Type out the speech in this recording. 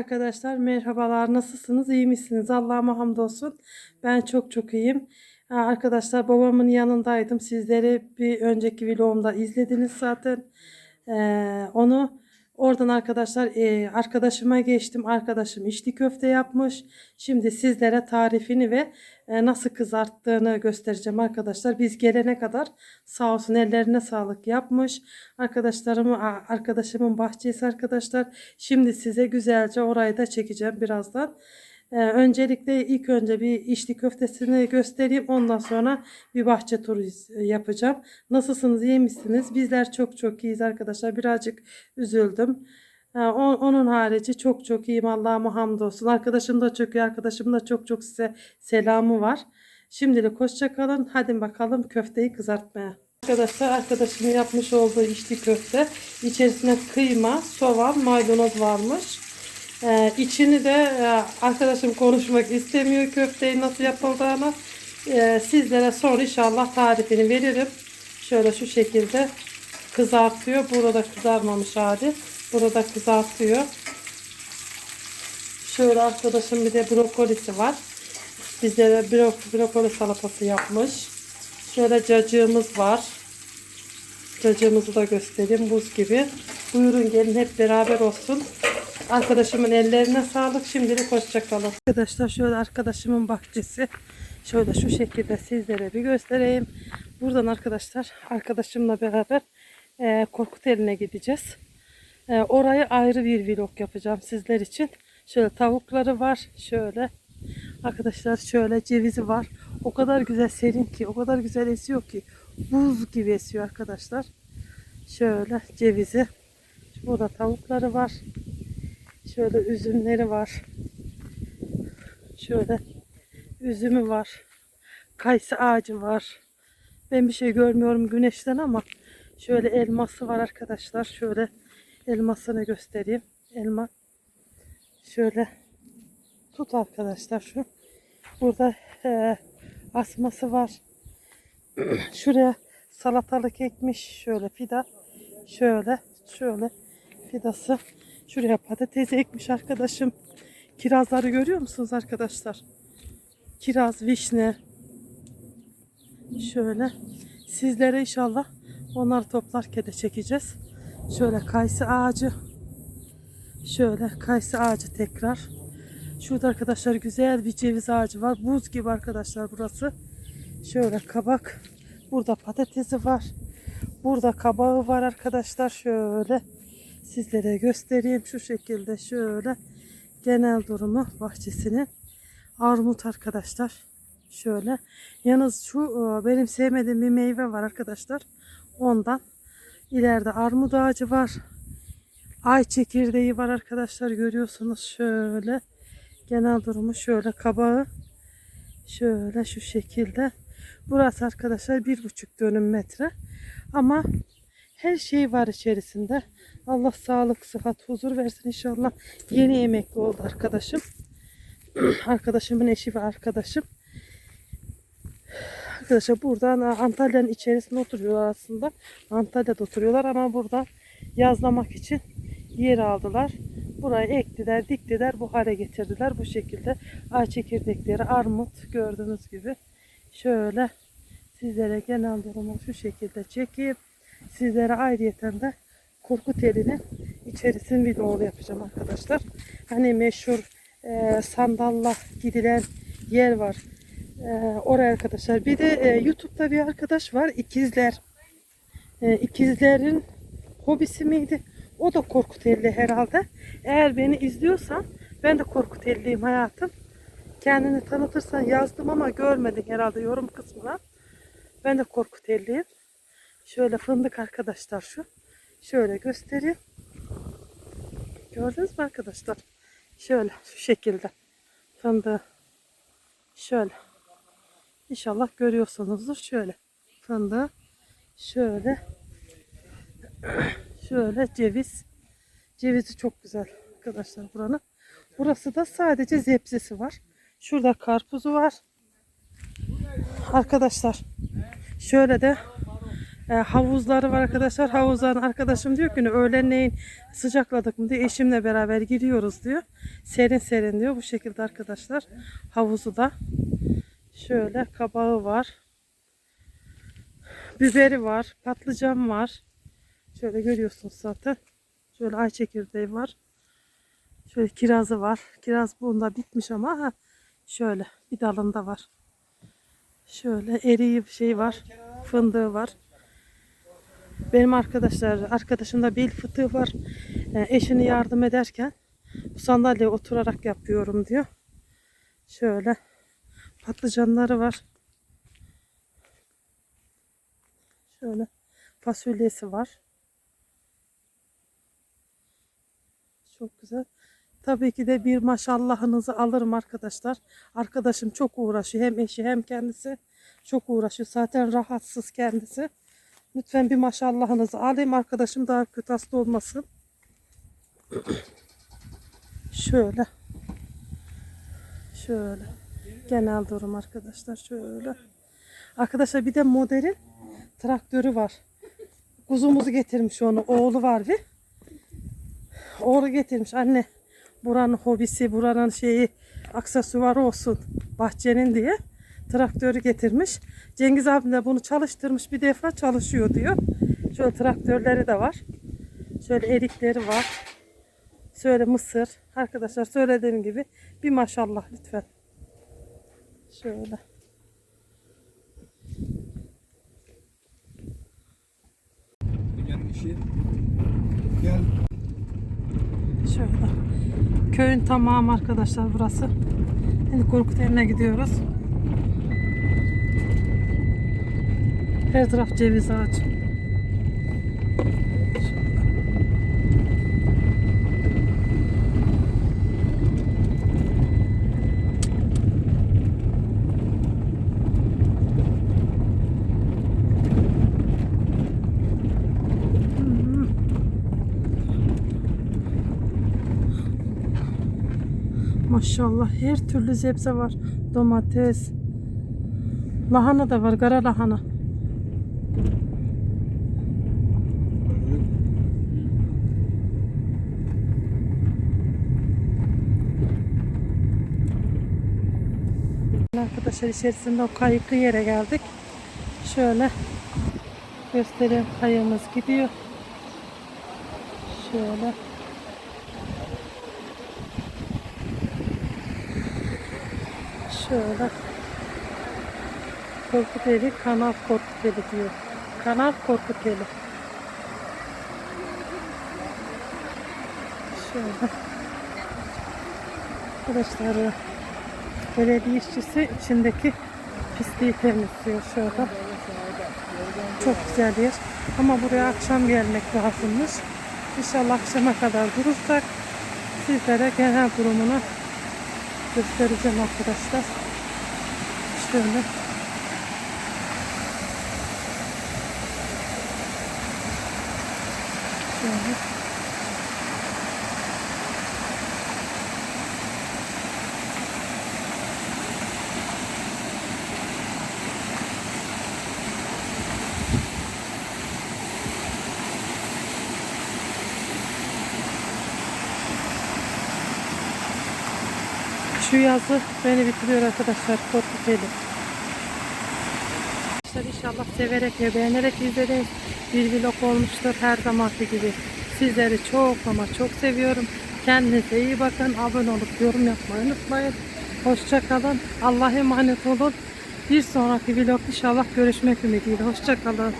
Arkadaşlar. Merhabalar nasılsınız? İyi misiniz? Allah'ıma hamdolsun. Ben çok çok iyiyim. Arkadaşlar babamın yanındaydım. Sizleri bir önceki vlogumda izlediniz zaten. Ee, onu oradan arkadaşlar e, arkadaşıma geçtim. Arkadaşım içli köfte yapmış. Şimdi sizlere tarifini ve e, nasıl kızarttığını göstereceğim arkadaşlar. Biz gelene kadar sağ olsun ellerine sağlık yapmış. Arkadaşlarımı arkadaşımın bahçesi arkadaşlar. Şimdi size güzelce orayı da çekeceğim birazdan. Ee, öncelikle ilk önce bir içli köftesini göstereyim. Ondan sonra bir bahçe turu iz- yapacağım. Nasılsınız? iyi misiniz? Bizler çok çok iyiyiz arkadaşlar. Birazcık üzüldüm. Ee, onun harici çok çok iyiyim. Allah'ıma hamdolsun. Arkadaşım da çok iyi. Arkadaşım da çok çok size selamı var. Şimdilik hoşça kalın. Hadi bakalım köfteyi kızartmaya. Arkadaşlar arkadaşımın yapmış olduğu içli köfte. İçerisine kıyma, soğan, maydanoz varmış. Ee, içini de e, arkadaşım konuşmak istemiyor köfteyi nasıl yapıldığını. Ee, sizlere sonra inşallah tarifini veririm. Şöyle şu şekilde kızartıyor. Burada kızarmamış hali. Burada kızartıyor. Şöyle arkadaşım bir de brokolisi var. Bizlere bro brokoli salatası yapmış. Şöyle cacığımız var. Cacığımızı da göstereyim buz gibi. Buyurun gelin hep beraber olsun. Arkadaşımın ellerine sağlık. Şimdilik hoşçakalın. Arkadaşlar şöyle arkadaşımın bahçesi. Şöyle şu şekilde sizlere bir göstereyim. Buradan arkadaşlar arkadaşımla beraber e, Korkuteli'ne gideceğiz. E, orayı ayrı bir vlog yapacağım sizler için. Şöyle tavukları var. Şöyle Arkadaşlar şöyle cevizi var. O kadar güzel serin ki, o kadar güzel esiyor ki. Buz gibi esiyor arkadaşlar. Şöyle cevizi. Burada tavukları var. Şöyle üzümleri var. Şöyle üzümü var. Kayısı ağacı var. Ben bir şey görmüyorum güneşten ama şöyle elması var arkadaşlar. Şöyle elmasını göstereyim. Elma. Şöyle tut arkadaşlar şu. Burada e, asması var. Şuraya salatalık ekmiş. Şöyle fida. Şöyle şöyle fidası. Şuraya patates ekmiş arkadaşım. Kirazları görüyor musunuz arkadaşlar? Kiraz, vişne. Şöyle sizlere inşallah onları toplarken de çekeceğiz. Şöyle kayısı ağacı. Şöyle kayısı ağacı tekrar. Şurada arkadaşlar güzel bir ceviz ağacı var. Buz gibi arkadaşlar burası. Şöyle kabak. Burada patatesi var. Burada kabağı var arkadaşlar. Şöyle sizlere göstereyim. Şu şekilde şöyle genel durumu bahçesinin. Armut arkadaşlar. Şöyle. Yalnız şu e, benim sevmediğim bir meyve var arkadaşlar. Ondan. İleride armut ağacı var. Ay çekirdeği var arkadaşlar. Görüyorsunuz şöyle. Genel durumu şöyle kabağı şöyle şu şekilde. Burası arkadaşlar bir buçuk dönüm metre. Ama her şey var içerisinde. Allah sağlık, sıhhat, huzur versin inşallah. Yeni emekli oldu arkadaşım. Arkadaşımın eşi ve arkadaşım. Arkadaşlar buradan Antalya'nın içerisinde oturuyorlar aslında. Antalya'da oturuyorlar ama burada yazlamak için yer aldılar. Burayı ektiler, diktiler, bu hale getirdiler. Bu şekilde ay çekirdekleri, armut gördüğünüz gibi. Şöyle sizlere genel durumu şu şekilde çekeyim. Sizlere ayrıyeten de Korkuteli'nin içerisini videolu yapacağım arkadaşlar. Hani meşhur e, sandalla gidilen yer var. E, oraya arkadaşlar. Bir de e, YouTube'da bir arkadaş var. İkizler. E, ikizlerin hobisi miydi? O da Korkuteli herhalde. Eğer beni izliyorsan ben de Korkuteliliyim hayatım. Kendini tanıtırsan yazdım ama görmedin herhalde yorum kısmına. Ben de Korkuteliliyim. Şöyle fındık arkadaşlar şu. Şöyle göstereyim. Gördünüz mü arkadaşlar? Şöyle şu şekilde fındığı. Şöyle. İnşallah görüyorsunuzdur. Şöyle fındığı. Şöyle. Şöyle ceviz. Cevizi çok güzel arkadaşlar buranın. Burası da sadece zepsesi var. Şurada karpuzu var. Arkadaşlar şöyle de e, havuzları var arkadaşlar. Havuzların arkadaşım diyor ki öğlenleyin sıcakladık mı diye eşimle beraber giriyoruz diyor. Serin serin diyor bu şekilde arkadaşlar. Havuzu da şöyle kabağı var. Biberi var, patlıcan var. Şöyle görüyorsunuz zaten. Şöyle ay çekirdeği var. Şöyle kirazı var. Kiraz bunda bitmiş ama ha, şöyle bir dalında var. Şöyle eriği şey var. Fındığı var. Benim arkadaşlar, arkadaşımda bel fıtığı var. Ee, eşini yardım ederken bu sandalyeye oturarak yapıyorum diyor. Şöyle patlıcanları var. Şöyle fasulyesi var. Çok güzel. Tabii ki de bir maşallahınızı alırım arkadaşlar. Arkadaşım çok uğraşıyor. Hem eşi hem kendisi çok uğraşıyor. Zaten rahatsız kendisi. Lütfen bir maşallahınızı alayım. Arkadaşım daha kötü hasta olmasın. Şöyle. Şöyle. Genel durum arkadaşlar. Şöyle. Arkadaşlar bir de modelin traktörü var. Kuzumuzu getirmiş onu. Oğlu var bir. Oğlu getirmiş. Anne buranın hobisi, buranın şeyi aksesuarı olsun bahçenin diye traktörü getirmiş. Cengiz abim de bunu çalıştırmış bir defa çalışıyor diyor. Şöyle traktörleri de var. Şöyle erikleri var. Şöyle mısır. Arkadaşlar söylediğim gibi bir maşallah lütfen. Şöyle. İşi. Gel. Şöyle. Köyün tamamı arkadaşlar burası. Şimdi Korkuteli'ne gidiyoruz. Her taraf ceviz ağacı. Maşallah her türlü sebze var. Domates. Lahana da var. Kara lahana. Arkadaşlar içerisinde o kayıklı yere geldik. Şöyle göstereyim kayığımız gidiyor. Şöyle. Şöyle. Korkuteli, kanal korkuteli diyor. Kanal korkuteli. Şöyle. Arkadaşlar belediye işçisi içindeki pisliği temizliyor şöyle. Çok güzel yer. Ama buraya akşam gelmek lazımmış. İnşallah akşama kadar durursak sizlere genel durumunu göstereceğim arkadaşlar. Şöyle. Şöyle. Şu yazı beni bitiriyor arkadaşlar. Korkuteli. Arkadaşlar inşallah severek ve beğenerek izlediğiniz bir vlog olmuştur her zamanki gibi. Sizleri çok ama çok seviyorum. Kendinize iyi bakın. Abone olup yorum yapmayı unutmayın. Hoşça kalın. Allah'a emanet olun. Bir sonraki vlog inşallah görüşmek ümidiyle. Hoşça kalın.